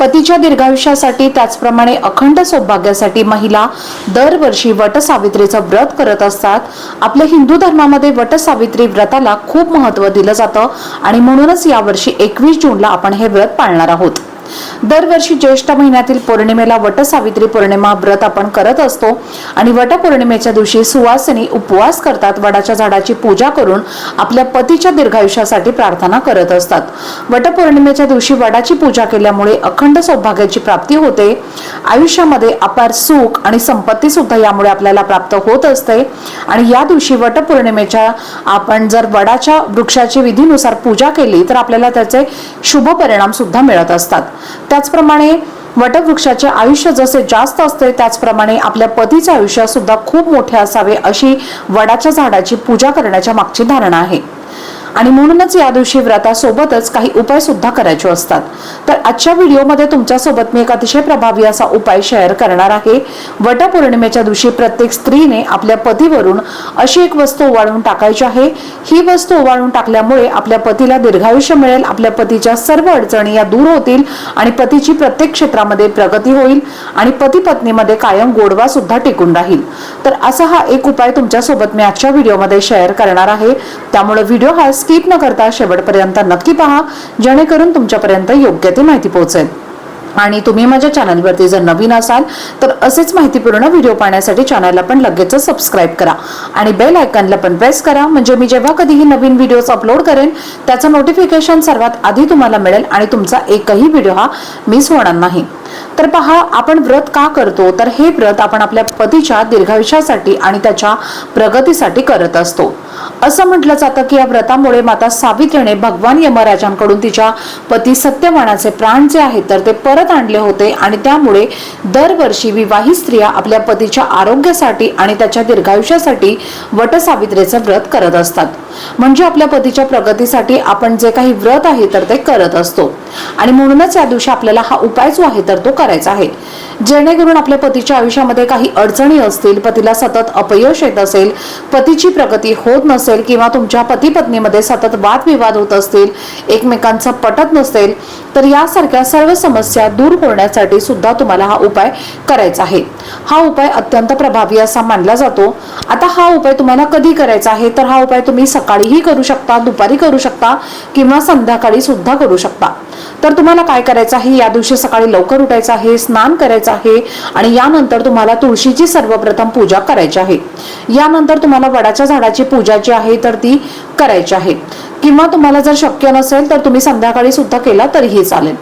पतीच्या दीर्घायुष्यासाठी त्याचप्रमाणे अखंड सौभाग्यासाठी महिला दरवर्षी वटसावित्रीचं व्रत करत असतात. आपल्या हिंदू धर्मामध्ये वटसावित्री व्रताला खूप महत्त्व दिलं जातं आणि म्हणूनच यावर्षी एकवीस जूनला आपण हे व्रत पाळणार आहोत. दरवर्षी ज्येष्ठ महिन्यातील पौर्णिमेला वटसावित्री पौर्णिमा व्रत आपण करत असतो आणि वटपौर्णिमेच्या दिवशी सुवासिनी उपवास करतात वडाच्या झाडाची पूजा करून आपल्या पतीच्या दीर्घायुष्यासाठी प्रार्थना करत असतात. वटपौर्णिमेच्या दिवशी वडाची पूजा केल्यामुळे अखंड सौभाग्याची प्राप्ती होते. आयुष्यामध्ये अपार सुख आणि संपत्ती सुद्धा यामुळे आपल्याला प्राप्त होत असते. आणि या दिवशी वटपौर्णिमेच्या आपण जर वडाच्या वृक्षाची विधीनुसार पूजा केली तर आपल्याला त्याचे शुभ परिणाम सुद्धा मिळत असतात. त्याचप्रमाणे वटवृक्षाचे आयुष्य जसे जास्त असते त्याचप्रमाणे आपल्या पतीचे आयुष्य सुद्धा खूप मोठे असावे अशी वडाच्या झाडाची पूजा करण्याच्या मागची धारणा आहे. आणि म्हणूनच या दिवशी व्रतासोबतच काही उपाय सुद्धा करायचे असतात. तर आजच्या व्हिडिओमध्ये तुमच्यासोबत मी एक अतिशय प्रभावी असा उपाय शेअर करणार आहे. वटपौर्णिमेच्या दिवशी प्रत्येक स्त्रीने आपल्या पतीवरून अशी एक वस्तू ओवाळून टाकायची आहे. ही वस्तू ओवाळून टाकल्यामुळे आपल्या पतीला दीर्घायुष्य मिळेल आपल्या पतीच्या सर्व अडचणी या दूर होतील आणि पतीची प्रत्येक क्षेत्रामध्ये प्रगती होईल आणि पती पत्नीमध्ये कायम गोडवा सुद्धा टिकून राहील. तर असा हा एक उपाय तुमच्यासोबत मी आजच्या व्हिडिओमध्ये शेअर करणार आहे. त्यामुळे व्हिडिओ हा स्किप न करता शेवटपर्यंत नक्की पहा जेणेकरून तुमच्यापर्यंत योग्य ती माहिती पोहोचेल. आणि तुम्ही माझ्या चॅनलवरती जर नवीन असाल तर असेच माहितीपूर्ण व्हिडिओ पाहण्यासाठी चॅनलला पण लगेच सबस्क्राईब करा. आणि बेल आयकनला पण प्रेस करा म्हणजे मी जेव्हा कधीही नवीन व्हिडिओज अपलोड करेन त्याचं नोटिफिकेशन सर्वात आधी तुम्हाला मिळेल आणि तुमचा एकही व्हिडिओ हा मिस होणार नाही. तर पहा आपण व्रत का करतो? तर हे व्रत आपण आपल्या पतीच्या दीर्घायुष्यासाठी आणि त्याच्या प्रगतीसाठी करत असतो. असं म्हटलं जातं की या व्रतामुळे माता सावित्रीने भगवान यमराजांकडून तिच्या पती सत्यवानाचे प्राण जे आहेत तर ते परत आणले होते आणि त्यामुळे दरवर्षी विवाहित स्त्रिया आपल्या पतीच्या आरोग्यासाठी आणि त्याच्या दीर्घायुष्यासाठी वट सावित्रीचं व्रत करत असतात. म्हणजे आपल्या पतीच्या प्रगतीसाठी आपण जे काही व्रत आहे तर ते करत असतो. आणि म्हणूनच या दिवशी आपल्याला हा उपाय जो आहे तर तो करायचा आहे. जेणेकरून आपल्या पतीच्या आयुष्यामध्ये काही अडचणी असतील पतीला सतत अपयश येत असेल पतीची प्रगती होत नसेल किंवा तुमच्या पती पत्नीमध्ये सतत वादविवाद होत असतील एकमेकांचं पटत नसेल तर यासारख्या सर्व समस्या दूर होण्यासाठी सुद्धा तुम्हाला हा उपाय करायचा आहे. हा उपाय अत्यंत प्रभावी असा मानला जातो. आता हा उपाय तुम्हाला कधी करायचा आहे? तर हा उपाय तुम्ही सकाळीही करू शकता दुपारी करू शकता किंवा संध्याकाळी सुद्धा करू शकता. तर तुम्हाला काय करायचं आहे? या दिवशी सकाळी लवकर उठायचं आहे स्नान करायचं आहे आणि यानंतर तुम्हाला तुळशीची सर्वप्रथम पूजा करायची आहे. यानंतर तुम्हाला वडाच्या झाडाची पूजा जी आहे तर ती करायची आहे. किंवा तुम्हाला जर शक्य नसेल तर तुम्ही संध्याकाळी सुद्धा केला तरीही चालेल.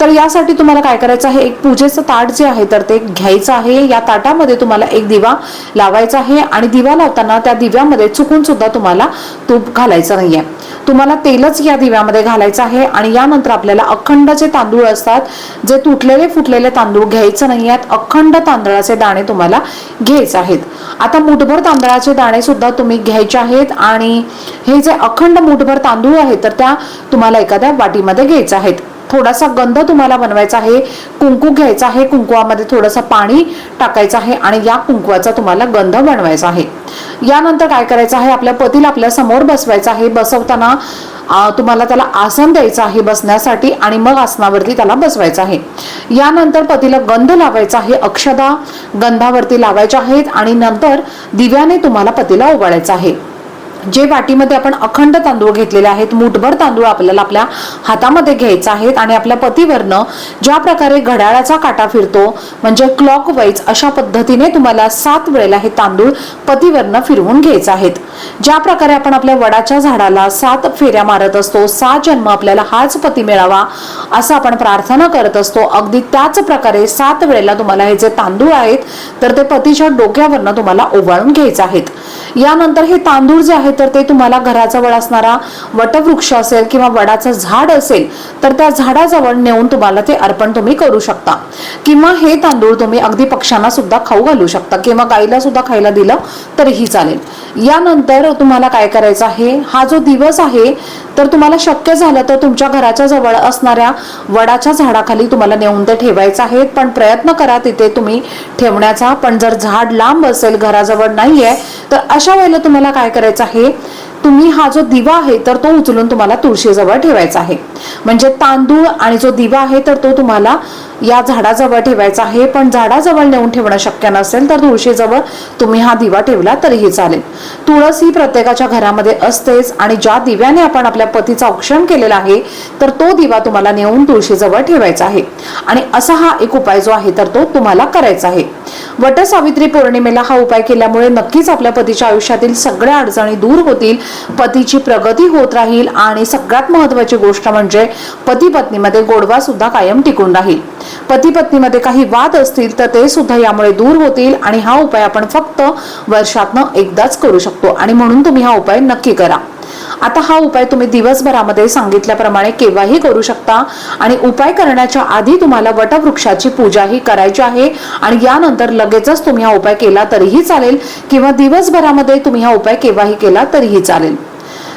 तर यासाठी तुम्हाला काय करायचं आहे? एक पूजेचं ताट जे आहे तर ते घ्यायचं आहे. या ताटामध्ये तुम्हाला एक दिवा लावायचा आहे आणि दिवा लावताना त्या दिव्यामध्ये चुकून सुद्धा तुम्हाला तूप घालायचं नाहीये. तुम्हाला तेलच या दिव्यामध्ये घालायचं आहे आणि यानंतर आपल्याला अखंड जे तांदूळ असतात जे तुटलेले फुटलेले तांदूळ घ्यायचं नाही आहेत अखंड तांदळाचे दाणे तुम्हाला घ्यायचे आहेत. आता मुठभर तांदळाचे दाणे सुद्धा तुम्ही घ्यायचे आहेत आणि हे जे अखंड मुठभर तांदूळ आहेत तर त्या तुम्हाला एखाद्या वाटीमध्ये घ्यायचे आहेत. थोडासा गंध तुम्हाला बनवायचा आहे कुंकू घ्यायचा आहे कुंकुवामध्ये थोडंसं पाणी टाकायचं आहे आणि या कुंकुवाचा तुम्हाला गंध बनवायचा आहे. यानंतर काय करायचं आहे आपल्या पतीला आपल्यासमोर बसवायचं आहे. बसवताना तुम्हाला त्याला आसन द्यायचं आहे बसण्यासाठी आणि मग आसनावरती त्याला बसवायचं आहे. यानंतर पतीला गंध लावायचा आहे अक्षदा गंधावरती लावायच्या आहेत आणि नंतर दिव्याने तुम्हाला पतीला ओवाळायचं आहे. जे वाटीमध्ये आपण अखंड तांदूळ घेतलेले आहेत मुठभर तांदूळ आपल्याला आपल्या हातामध्ये घ्यायचा आहेत आणि आपल्या पतीवरनं ज्या प्रकारे घड्याळाचा काटा फिरतो म्हणजे क्लॉक वाईज अशा पद्धतीने तुम्हाला सात वेळेला हे तांदूळ पतीवरनं फिरवून घ्यायचे आहेत. ज्या प्रकारे आपण आपल्या वडाच्या झाडाला सात फेऱ्या मारत असतो सात जन्म आपल्याला हाच पती मिळावा असं आपण प्रार्थना करत असतो. अगदी त्याच प्रकारे सात वेळेला तुम्हाला हे जे तांदूळ आहेत तर ते पतीच्या डोक्यावरनं तुम्हाला ओवाळून घ्यायचे आहेत. यानंतर हे तांदूळ जे आहेत तर ते तुम्हाला घराजवळ असणारा वटवृक्ष असेल किंवा वडाचं झाड असेल तर त्या झाडाजवळ नेऊन तुम्हाला ते अर्पण तुम्ही करू शकता. किंवा हे तांदूळ तुम्ही अगदी पक्ष्यांना सुद्धा खाऊ घालू शकता किंवा गाईला सुद्धा खायला दिलं तरीही चालेल. यानंतर तुम्हाला काय करायचं आहे? हा जो दिवस आहे तर तुम्हाला शक्य झालं तर तुमच्या घराच्या जवळ असणाऱ्या वडाच्या झाडाखाली तुम्हाला नेऊन ते ठेवायचं आहे. पण प्रयत्न करा तिथे तुम्ही ठेवण्याचा. पण जर झाड लांब असेल घराजवळ नाहीये तर अशा वेळेला तुम्हाला काय करायचं आहे? तुम्ही हा जो दिवा आहे तर तो उचलून तुम्हाला तुळशीजवळ ठेवायचा आहे. म्हणजे तांदूळ आणि जो दिवा आहे तर तो तुम्हाला या झाडाजवळ ठेवायचा आहे. पण झाडाजवळ नेऊन ठेवणं शक्य नसेल तर तुळशीजवळ तुम्ही हा दिवा ठेवला तरीही चालेल. तुळस ही प्रत्येकाच्या घरामध्ये असतेच आणि ज्या दिव्याने आपण आपल्या पतीचा औक्षण केलेला आहे तर तो दिवा तुम्हाला नेऊन तुळशीजवळ ठेवायचा आहे. आणि असा हा एक उपाय जो आहे तर तो तुम्हाला करायचा आहे. वटसावित्री पौर्णिमेला हा उपाय केल्यामुळे नक्कीच आपल्या पतीच्या आयुष्यातील सगळ्या अडचणी दूर होतील पतीची प्रगती होत राहील आणि सगळ्यात महत्वाची गोष्ट म्हणजे पती पत्नीमध्ये गोडवा सुद्धा कायम टिकून राहील. पती पत्नीमध्ये काही वाद असतील तर ते सुद्धा यामुळे दूर होतील आणि हा उपाय आपण फक्त वर्षातनं एकदाच करू शकतो. आणि म्हणून तुम्ही हा उपाय नक्की करा. आता हा उपाय तुम्ही दिवसभरामध्ये सांगितल्याप्रमाणे केव्हाही करू शकता आणि उपाय करण्याच्या आधी तुम्हाला वटवृक्षाची पूजाही करायची आहे आणि यानंतर लगेचच तुम्ही हा उपाय केला तरीही चालेल किंवा दिवसभरामध्ये तुम्ही हा उपाय केव्हाही केला तरीही चालेल.